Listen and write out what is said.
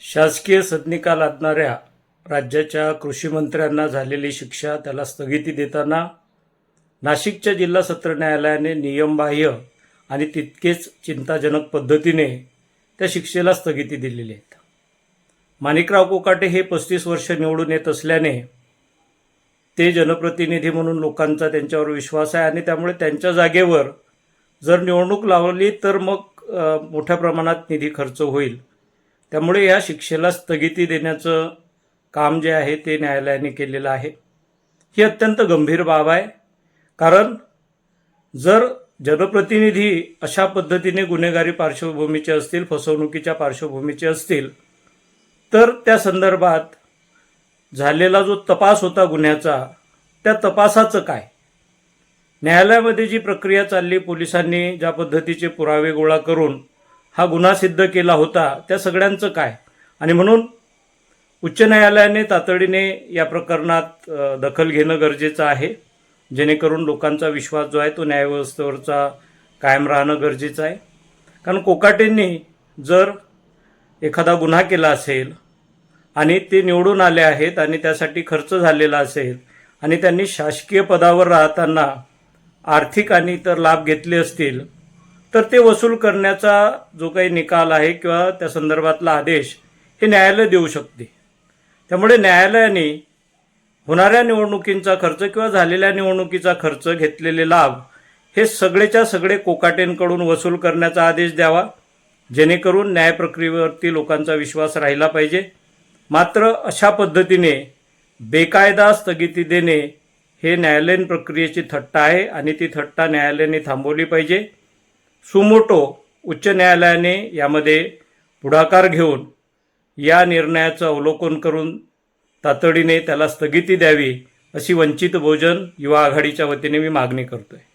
शासकीय सदनिका लादणाऱ्या राज्याच्या कृषीमंत्र्यांना झालेली शिक्षा त्याला स्थगिती देताना नाशिकच्या जिल्हा सत्र न्यायालयाने नियमबाह्य आणि तितकेच चिंताजनक पद्धतीने त्या शिक्षेला स्थगिती दिलेली आहे माणिकराव कोकाटे हे पस्तीस वर्ष निवडून येत असल्याने ते जनप्रतिनिधी म्हणून लोकांचा त्यांच्यावर विश्वास आहे आणि त्यामुळे त्यांच्या जागेवर जर निवडणूक लावली तर मग मोठ्या प्रमाणात निधी खर्च होईल. त्यामुळे या शिक्षेला स्थगिती देण्याचं काम जे आहे ते न्यायालयाने केलेलं आहे. ही अत्यंत गंभीर बाब आहे. कारण जर जनप्रतिनिधी अशा पद्धतीने गुन्हेगारी पार्श्वभूमीचे असतील फसवणुकीच्या पार्श्वभूमीचे असतील तर त्या संदर्भात झालेला जो तपास होता गुन्ह्याचा त्या तपासाचं काय? न्यायालयामध्ये जी प्रक्रिया चालली पोलिसांनी ज्या पद्धतीचे पुरावे गोळा करून हा गुन्हा सिद्ध केला होता त्या सगळ्यांचं काय? आणि म्हणून उच्च न्यायालयाने तातडीने या प्रकरणात दखल घेणं गरजेचं आहे. जेणेकरून लोकांचा विश्वास जो आहे तो न्यायव्यवस्थेवरचा कायम राहणं गरजेचं आहे. कारण कोकाटेंनी जर एखादा गुन्हा केला असेल आणि ते निवडून आले आहेत आणि त्यासाठी खर्च झालेला असेल आणि त्यांनी शासकीय पदावर राहताना आर्थिक आणि इतर लाभ घेतले असतील तर ते वसूल करण्याचा जो काही निकाल आहे किंवा त्या संदर्भातला आदेश हे न्यायालय देऊ शकते. त्यामुळे न्यायालयाने होणाऱ्या निवडणुकींचा खर्च किंवा झालेल्या निवडणुकीचा खर्च घेतलेले लाभ हे सगळेच्या सगळे कोकाटेंकडून वसूल करण्याचा आदेश द्यावा. जेणेकरून न्यायप्रक्रियेवरती लोकांचा विश्वास राहिला पाहिजे. मात्र अशा पद्धतीने बेकायदा स्थगिती देणे हे न्यायालयीन प्रक्रियेची थट्टा आहे आणि ती थट्टा न्यायालयाने थांबवली पाहिजे. सुमोटो उच्च न्यायालयाने यामध्ये पुढाकार घेऊन या निर्णयाचं अवलोकन करून तातडीने त्याला स्थगिती द्यावी अशी वंचित बहुजन युवा आघाडीच्या वतीने मी मागणी करतो आहे